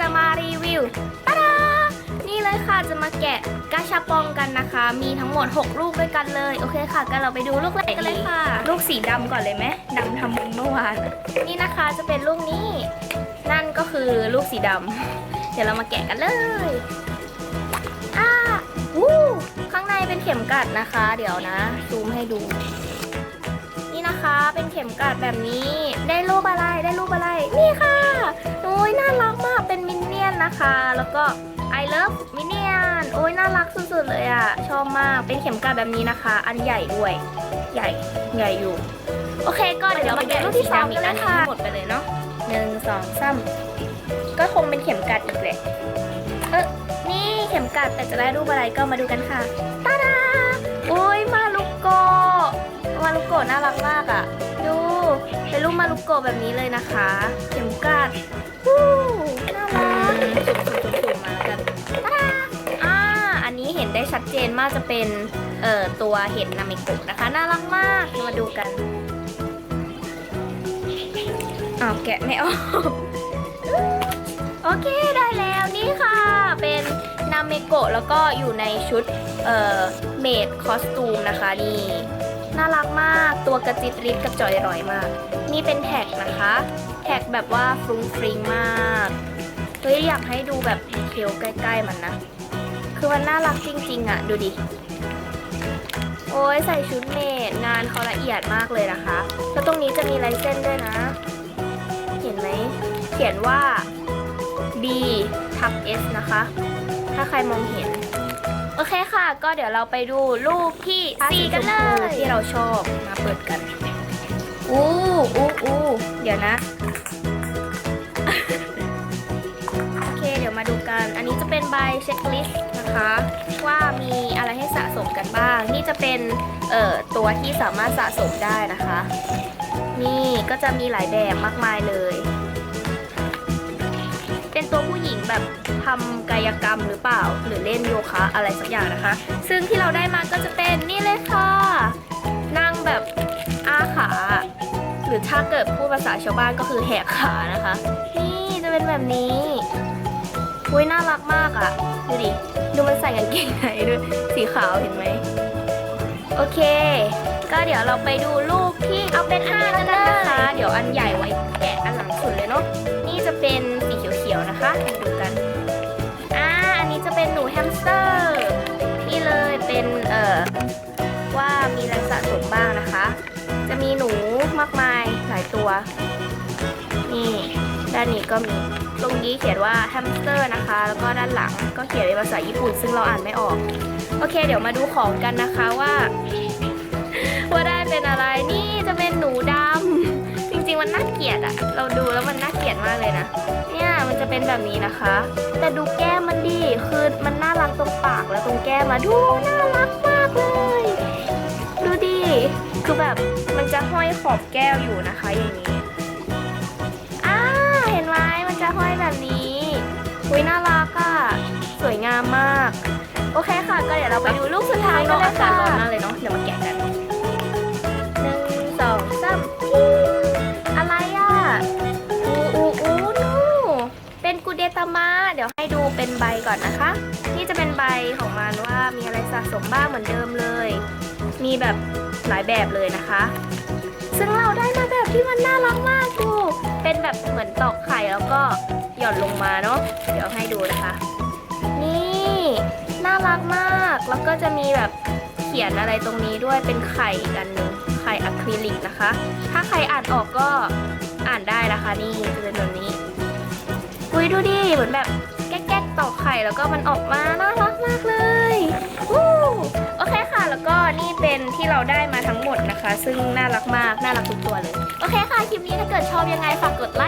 จะมารีวิวตาดานี่เลยค่ะจะมาแกะกาชาปองกันนะคะ มีทั้งหมด 6 ลูกด้วยกันเลย โอเคค่ะกันเราไปดูลูกแรกกันเลยค่ะ ลูกสีดำก่อนเลยไหมดำทำบุญเมื่อวาน นี่นะคะจะเป็นลูกนี้ นั่นก็คือลูกสีดำเดี๋ยวเรามาแกะกันเลยอ่าวู้ข้างในเป็นเข็มกัดนะคะ เดี๋ยวนะซูมให้ดู นี่นะคะ เป็นเข็มกัดแบบนี้ ได้รูปอะไรได้รูปอะไร นี่ค่ะโอ้ยน่ารักมากเป็นมินเนี่ยนนะคะ แล้วก็ I love มินเนี่ยนโอ้ยน่ารักสุดๆเลยอะ่ะ ชอบมากเป็นเข็มกัดแบบนี้นะคะ อันใหญ่ด้วย ใหญ่ใหญ่อยู่ โอเคก็เดี๋ยวเรามาแกะลูกที่สองกันเลยค่ะหมดไปเลยเนาะหนึ่งสองสามก็คงเป็นเข็มกัดอีกแหละเออนี่เข็มกัดแต่จะได้รูปอะไรก็มาดูกันค่ะตาดาโอ้ยมาลุกโก มารุโกะน่ารักมากอะ่ะ ดูเป็นรูปมารุโกะแบบนี้เลยนะคะเข็มกลัดวู้น่ารักสุ่มๆๆๆมาแล้วกันตาดาอ่าอันนี้เห็นได้ชัดเจนมากจะเป็นเอ่อตัวเห็ดนามิโกะนะคะ น่ารักมากมาดูกันอ้าวแกะไม่ออกโอเคได้แล้วนี่ค่ะเป็นนาเมโกะแล้วก็อยู่ในชุดเอ่อเมดคอสตูมนะคะนี่ น่ารักมากตัวกระจิตริดกระจอยร่อยมาก นี่เป็นแท็กนะคะ แท็กแบบว่าฟรุ้งฟริงมากเฮ้ยอยากให้ดูแบบดีเทลใกล้ๆมันนะ คือมันน่ารักจริงๆอะ ดูดิ โอ้ยใส่ชุดเมดงานเขาละเอียดมากเลยนะคะ แล้วตรงนี้จะมีลายเส้นด้วยนะ เห็นไหม เขียนว่า B ทับ S นะคะ ถ้าใครมองเห็น โอเคค่ะ ก็เดี๋ยวเราไปดูลูกที่สี่กันเลยที่เราชอบมาเปิดกันอู้อู้อู้เดี๋ยวนะ โอเค เดี๋ยวมาดูกัน อันนี้จะเป็นใบเช็คลิสต์นะคะ ว่ามีอะไรให้สะสมกันบ้าง นี่จะเป็นเอ่อตัวที่สามารถสะสมได้นะคะ นี่ก็จะมีหลายแบบมากมายเลย เป็นตัวผู้ แบบทำกายกรรมหรือเปล่า หรือเล่นโยคะอะไรสักอย่างนะคะ ซึ่งที่เราได้มาก็จะเป็นนี่เลยค่ะ นั่งแบบอ้าขา หรือถ้าเกิดพูดภาษาชาวบ้านก็คือแหกขานะคะ นี่จะเป็นแบบนี้อุ้ยน่ารักมากอะ่ะ ดูดิ ดูมันใส่กางเกงในด้วยสีขาวเห็นไหม โอเค ก็เดี๋ยวเราไปดูลูกที่เอาเป็นอันนี้กันนะคะ เดี๋ยวอันใหญ่ไว้แกะอันหลังสุดเลยเนาะ นี่จะเป็นสีเขียวๆนะคะมาดูกัน อ่า อันนี้จะเป็นหนูแฮมสเตอร์ นี่เลยเป็นเอ่อว่ามีอะไรสะสมบ้างนะคะ จะมีหนูมากมายหลายตัว นี่ด้านนี้ก็มี ตรงนี้เขียนว่าแฮมสเตอร์นะคะ แล้วก็ด้านหลังก็เขียนเป็นภาษาญี่ปุ่น ซึ่งเราอ่านไม่ออก โอเค เดี๋ยวมาดูของกันนะคะว่า เนี่ยมันจะเป็นแบบนี้นะคะ แต่ดูแก้มมันดีคือมันน่ารักตรงปากและตรงแก้มมาดูน่ารักมากเลย ดูดิคือแบบมันจะห้อยขอบแก้วอยู่นะคะอย่างนี้ ดี๋ยวให้ดูเป็นใบก่อนนะคะ นี่จะเป็นใบของมันว่ามีอะไรสะสมบ้างเหมือนเดิมเลย มีแบบหลายแบบเลยนะคะ ซึ่งเราได้มาแบบที่มันน่ารักมากดู เป็นแบบเหมือนตอกไข่แล้วก็หย่อนลงมาเนาะ เดี๋ยวให้ดูนะคะ นี่น่ารักมาก แล้วก็จะมีแบบเขียนอะไรตรงนี้ด้วยเป็นไข่อีกอันหนึงไข่อะคริลิกนะคะ ถ้าใครอ่านออกก็อ่านได้นะคะ นี่จะเป็นแบบนี้อุ้ยดูดิเหมือนแบบ ตอกไข่แล้วก็มันออกมาน่ารักมากเลยโอเคค่ะ แล้วก็นี่เป็นที่เราได้มาทั้งหมดนะคะ ซึ่งน่ารักมาก น่ารักทุกตัวเลย โอเคค่ะ คลิปนี้ถ้าเกิดชอบยังไงฝากกดไล